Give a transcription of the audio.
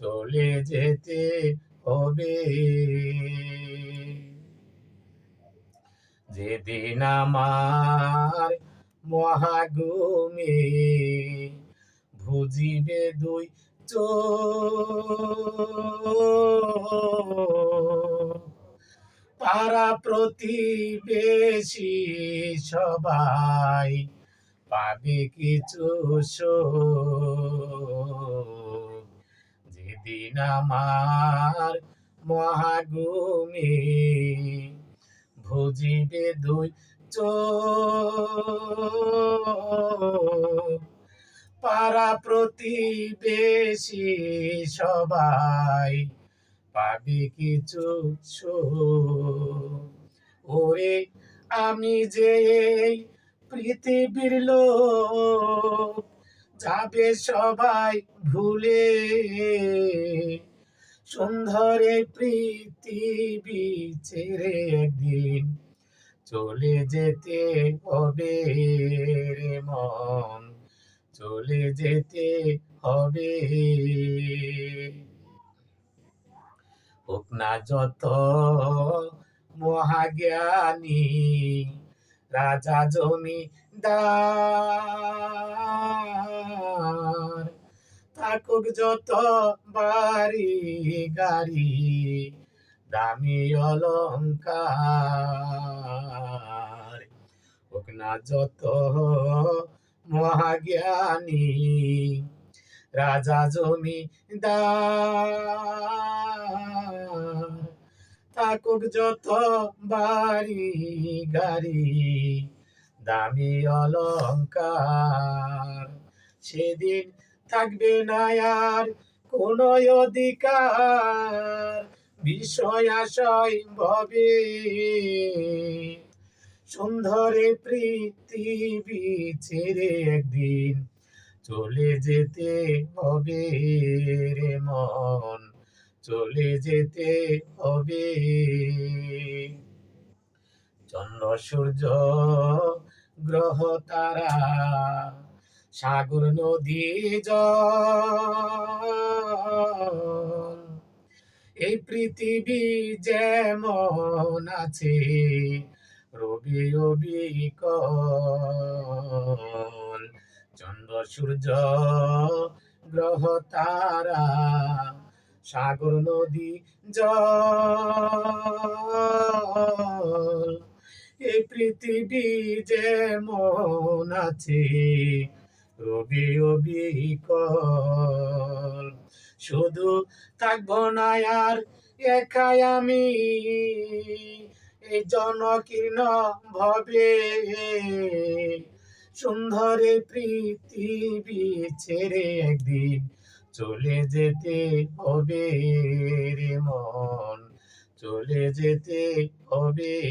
চলে যেতে হবে যেদিন আমার মহাগুমে ভুজিবে দুই চো পাড়া প্রতিবেশী সবাই পাবে কিছু সুখ। যেদিন আমার মহাগুমে ভুজিবে দুই পাড়া প্রতিবেশী সবাই পাবে কিছু। ওরে আমি যে পৃথিবীর লোক যাবে সবাই ভুলে। সুন্দর পৃথিবী ছেড়ে একদিন চলে যেতে হবে রে মন, চলে যেতে হবে। হোক না যত মহাজ্ঞানী, রাজা জমিদার। থাকুক যত বাড়ি গাড়ি, দামি অলঙ্কার হোক না যত মহাজ্ঞানী, রাজা জমিদার, থাকুক যত বাড়ি গাড়ি, দামি অলঙ্কার সেদিন থাকবে না আর কোন অধিকার। বিষয় আশয় ভবে। সুন্দরে পৃথিবী ছেড়ে একদিন চলে যেতে হবে রে মন, চলে যেতে হবে। চন্দ্র সূর্য, গ্রহ তারা সাগর নদী জল। এই পৃথিবী যেমন আছে, রবি অবিকল চন্দ্র, সূর্য, গ্রহ, তারা, সাগর নদী জল। এই পৃথিবী যেমন আছে রবি অবিকল শুধু থাকব না আর, একাই আমি। এই জনকীর্ণ ভবে। সুন্দরে পৃথিবী ছেড়ে একদিন চলে যেতে হবে রে মন। চলে যেতে হবে।